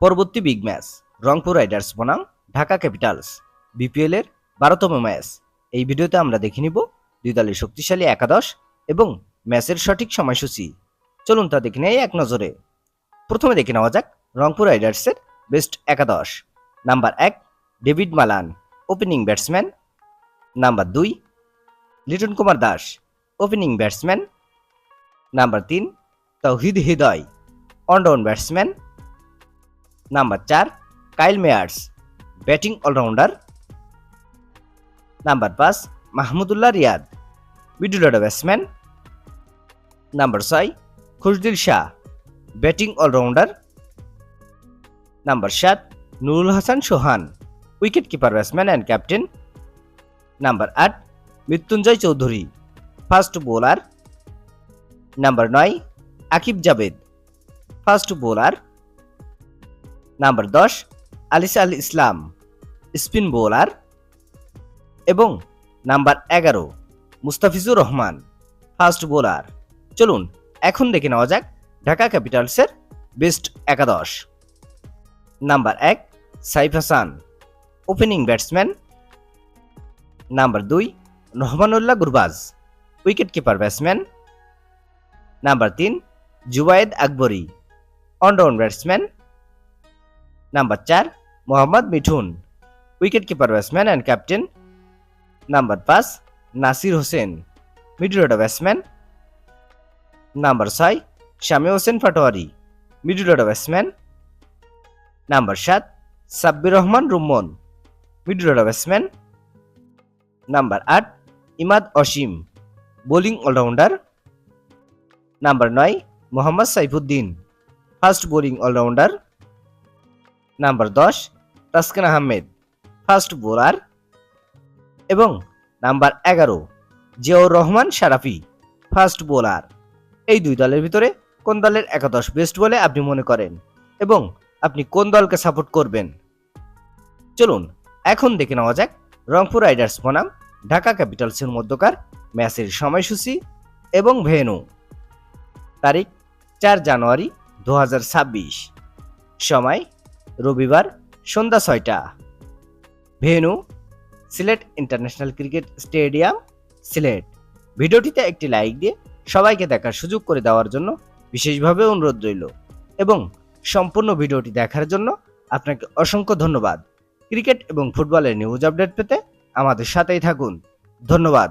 পরবর্তী big match Rangpur Riders বনাম Dhaka Capitals BPL এর বারোতম ম্যাচ এই ভিডিওতে আমরা দেখে নিব দুই দলের শক্তিশালী একাদশ এবং ম্যাচের সঠিক সময়সূচি। চলুন তা দেখে নেই এক নজরে। প্রথমে দেখে নেওয়া যাক রংপুর রাইডার্সের বেস্ট একাদশ। নাম্বার এক David Malan opening batsman number দুই Liton Kumar Das opening batsman number তিন Towhid Hridoy one down batsman number চার, Kyle Mayers, batting allrounder. Number পাঁচ, Mahmudullah Riyad middle order batsman. Number ছয়, Khushdil Shah, batting allrounder. Number সাত, Nurul Hasan Sohan wicket keeper batsman and captain. Number আট, Mrityunjoy Chowdhury fast bowler. Number নয়, Aqib Javed fast bowler. Number দশ, Alis Al Islam, spin bowler এবং number এগারো, Mustafizur Rahman first bowler. চলুন, এখন দেখে নেওয়া যাক ঢাকা ক্যাপিটালসের বেস্ট একাদশ। নাম্বার এক, Saif Hasan, opening batsman. Number দুই, Rahmanullah Gurbaz, wicket keeper batsman. Number তিন, Zubaid Akbari allround batsman. Number চার Mohammad Mithun wicket keeper batsman and captain number পাঁচ Nasir Hossain middle order batsman number ছয় Shami Hossain Patwari middle order batsman number সাত Sabbir Rahman Rumman middle order batsman number আট Imad Wasim bowling allrounder number নয় Mohammad Saifuddin fast bowling allrounder number দশ, Taskin Ahmed first bowler এবং number এগারো, Ziaur Rahman Sarafi fast bowler এই দুই দলের ভিতরে কোন দলের একাদশ বেস্ট বলে আপনি মনে করেন? এবং আপনি কোন দলকে সাপোর্ট করবেন? চলুন, এখন দেখে নেওয়া যাক রংপুর রাইডার্স বনাম, ঢাকা ক্যাপিটালসের মধ্যকার ম্যাচের সময়সূচি এবং ভেন্যু। তারিখ, চার জানুয়ারি দু হাজার ছাব্বিশ। সময় রবিবার সন্ধ্যা ছয়টা। Venue Sylhet international cricket stadium, Sylhet. ভিডিওটিতে একটি লাইক দিয়ে সবাইকে দেখার সুযোগ করে দেওয়ার জন্য বিশেষভাবে অনুরোধ রইল এবং সম্পূর্ণ ভিডিওটি দেখার জন্য আপনাকে অসংখ্য ধন্যবাদ। ক্রিকেট এবং ফুটবলের নিউজ আপডেট পেতে আমাদের সাথেই থাকুন। ধন্যবাদ।